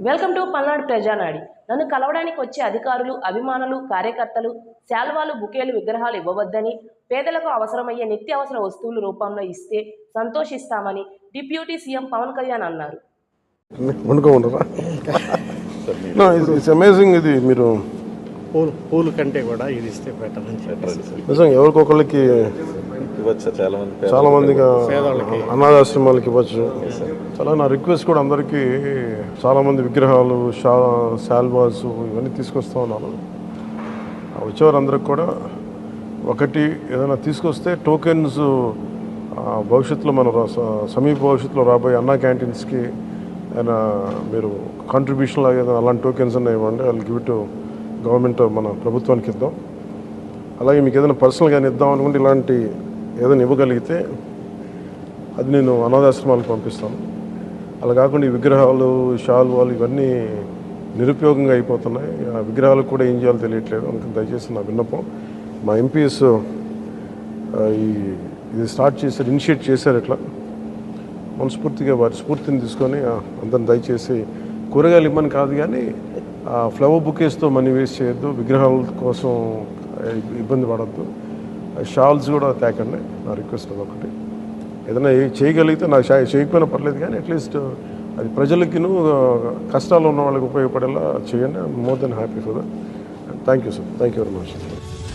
Welcome to Palnadu ప్రజానాడి నన్ను కలవడానికి వచ్చే అధికారులు అభిమానులు కార్యకర్తలు శాల్వాలు బుకేలు విగ్రహాలు ఇవ్వవద్దని పేదలకు అవసరమయ్యే నిత్యావసర వస్తువుల రూపంలో ఇస్తే సంతోషిస్తామని డిప్యూటీ సీఎం పవన్ కళ్యాణ్ అన్నారు. అమేజింగ్ ఇది మీరు. పూలు పూలు కంటే కూడా ఇది ఇస్తే బెటర్ అని ఎవరికొకళ్ళకి ఇవ్వచ్చు చాలా మంది చాలా. అనాథాశ్రమాలకి ఇవ్వచ్చు. చాలా నా రిక్వెస్ట్ కూడా అందరికీ చాలా మంది విగ్రహాలు షా శాల్వాస్ ఇవన్నీ తీసుకొస్తా ఉన్నాను. ఆ వచ్చేవారందరికి కూడా ఒకటి ఏదైనా తీసుకొస్తే టోకెన్స్ భవిష్యత్తులో మన సమీప భవిష్యత్తులో రాబోయే అన్నా క్యాంటీన్స్కి ఏదైనా మీరు కాంట్రిబ్యూషన్ లాగా ఏదైనా అలాంటి టోకెన్స్ ఉన్నాయి ఇవ్వండి వాళ్ళు గివ్ టు గవర్నమెంట్ మన ప్రభుత్వానికి ఇద్దాం. అలాగే మీకు ఏదైనా పర్సనల్గా ఇద్దాం అనుకుంటే ఇలాంటి ఏదైనా ఇవ్వగలిగితే అది నేను అనాథాశ్రమాలకు పంపిస్తాను. అలా కాకుండా ఈ విగ్రహాలు షాల్వాలు ఇవన్నీ నిరుపయోగంగా అయిపోతున్నాయి. ఆ విగ్రహాలకు కూడా ఏం చేయాలో తెలియట్లేదు. అందుకని దయచేసి నా విన్నపం మా ఎంపీఎస్ ఈ ఇది స్టార్ట్ చేశారు ఇనిషియేట్ చేశారు ఇట్లా. మనస్ఫూర్తిగా వారి స్ఫూర్తిని తీసుకొని అందరిని దయచేసి కూరగాయలు ఇమ్మని కాదు కానీ ఆ ఫ్లవర్ బుకేస్తో మనీ వేస్ట్ చేయొద్దు. విగ్రహాల కోసం ఇబ్బంది పడద్దు. షాల్స్ కూడా తేకండి నా రిక్వెస్ట్ అది ఒకటి. ఏదైనా చేయగలిగితే నాకు చేయకపోయినా పర్లేదు కానీ అట్లీస్ట్ uh, అది ప్రజలకిను uh, కష్టాలు ఉన్న వాళ్ళకి ఉపయోగపడేలా చేయండి. More than happy for that thank you sir thank you very much